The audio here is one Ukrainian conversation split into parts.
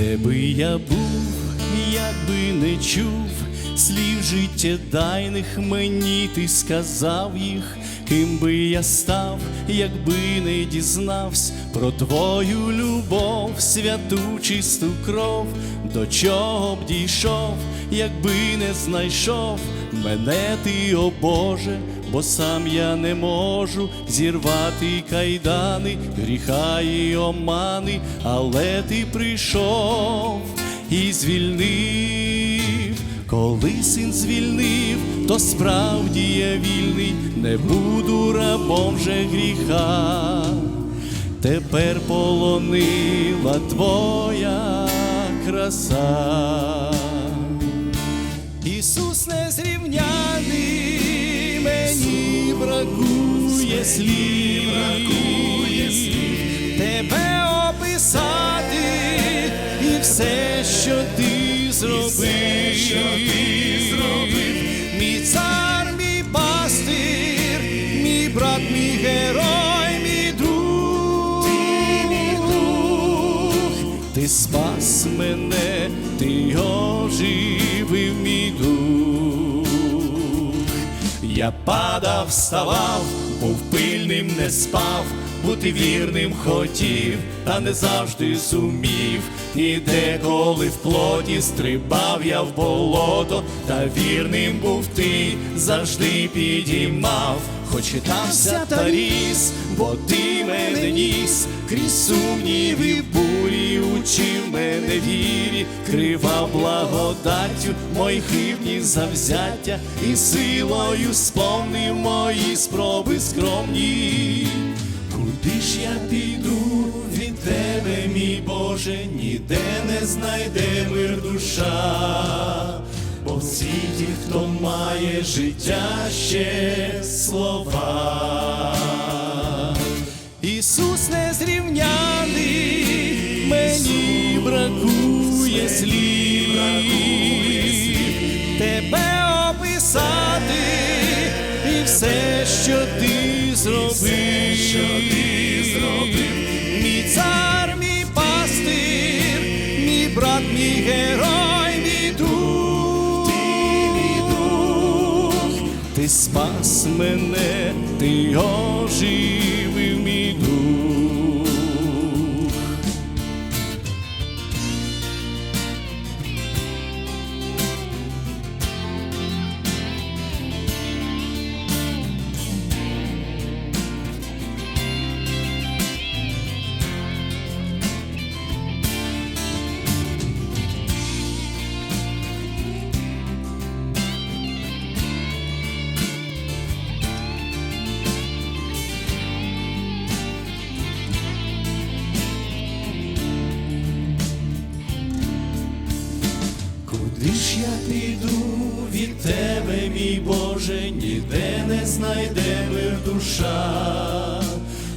Де би я був, якби не чув слів життєдайних мені ти сказав їх, ким би я став, якби не дізнавсь про твою любов, святу чисту кров, до чого б дійшов, якби не знайшов мене ти, о Боже, бо сам я не можу зірвати кайдани, гріха і омани, але ти прийшов і звільнив. Коли син звільнив, то справді я вільний, не буду рабом же гріха. Тепер полонила твоя краса. Ісус незрівняний, мені бракує слів, бракує слів, тебе описати і все, що ти зробив, зробив, мій цар, мій пастир, мій брат, мій герой, мій друг, ти мій друг, ти спас мене, ти оживив мій дух. Я падав, вставав, був пильним, не спав, бути вірним хотів, та не завжди зумів. І деколи в плоті стрибав я в болото, та вірним був ти, завжди підіймав, хоч хитався та ріс, бо ти мене ніс, крізь сумнів і бурі учив мене вірі, кривав благодаттю мої хибні завзяття, і силою сповнив мої спроби скромні. Я піду від тебе, мій Боже, ніде не знайде мир душа, бо в світі, хто має життя ще слова. Ісус незрівняний, мені бракує слів, тебе описати і все, що ти зробив, мій герой, мій дух, ти мій дух, ти спас мене, ти оживив Боже, ніде не знайде мир душа,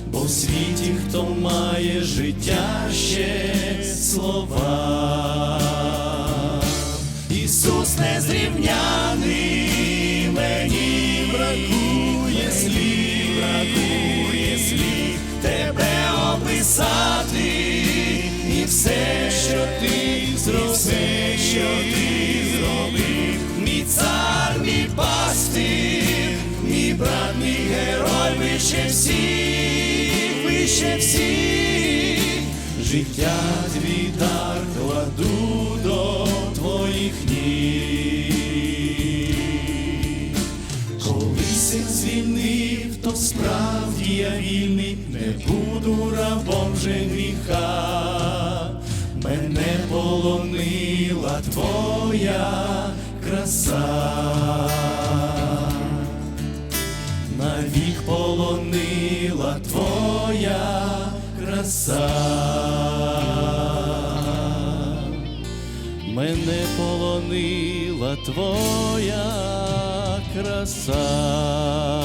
бо в світі, хто має життя ще слова. Ісус незрівняний, вище всіх, життя твій дар кладу до твоїх ніг. Коли син звільнив, то справді я вільний, не буду рабом же гріха, мене полонила твоя краса, навік полонила твоя краса. Мене полонила твоя краса.